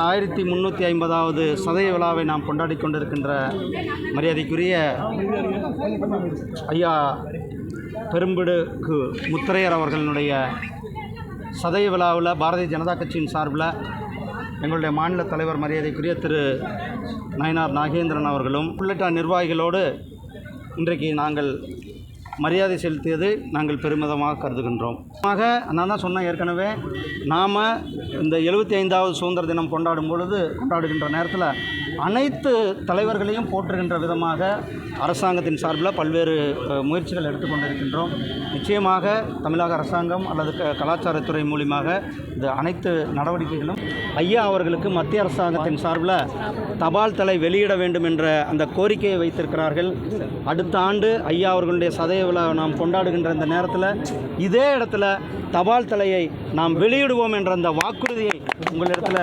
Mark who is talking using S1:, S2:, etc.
S1: ஆயிரத்தி முந்நூற்றி ஐம்பதாவது சதய விழாவை நாம் கொண்டாடி கொண்டிருக்கின்ற மரியாதைக்குரிய ஐயா பெரும்பிடுக்கு முத்திரையர் அவர்களுடைய சதய விழாவில் பாரதிய ஜனதா கட்சியின் சார்பில் எங்களுடைய மாநில தலைவர் மரியாதைக்குரிய திரு நயனார் நாகேந்திரன் அவர்களும் உள்ளிட்ட நிர்வாகிகளோடு இன்றைக்கு நாங்கள் மரியாதை செலுத்தியது நாங்கள் பெருமிதமாக கருதுகின்றோம். ஆக நான் தான் சொன்னேன் ஏற்கனவே நாம் இந்த எழுபத்தி ஐந்தாவது சுதந்திர தினம் கொண்டாடும் பொழுது கொண்டாடுகின்ற நேரத்தில் அனைத்து தலைவர்களையும் போற்றுகின்ற விதமாக அரசாங்கத்தின் சார்பில் பல்வேறு முயற்சிகள் எடுத்துக்கொண்டிருக்கின்றோம். நிச்சயமாக தமிழக அரசாங்கம் அல்லது க- கலாச்சாரத்துறை மூலியமாக இந்த அனைத்து நடவடிக்கைகளும் ஐயா அவர்களுக்கு மத்திய அரசாங்கத்தின் சார்பில் தபால் தலை வெளியிட வேண்டும் என்ற அந்த கோரிக்கையை வைத்திருக்கிறார்கள். அடுத்த ஆண்டு ஐயா அவர்களுடைய சதய விழா நாம் கொண்டாடுகின்ற இந்த நேரத்தில் இதே இடத்துல தபால் தலையை நாம் வெளியிடுவோம் என்ற அந்த வாக்குறுதியை உங்களிடத்தில்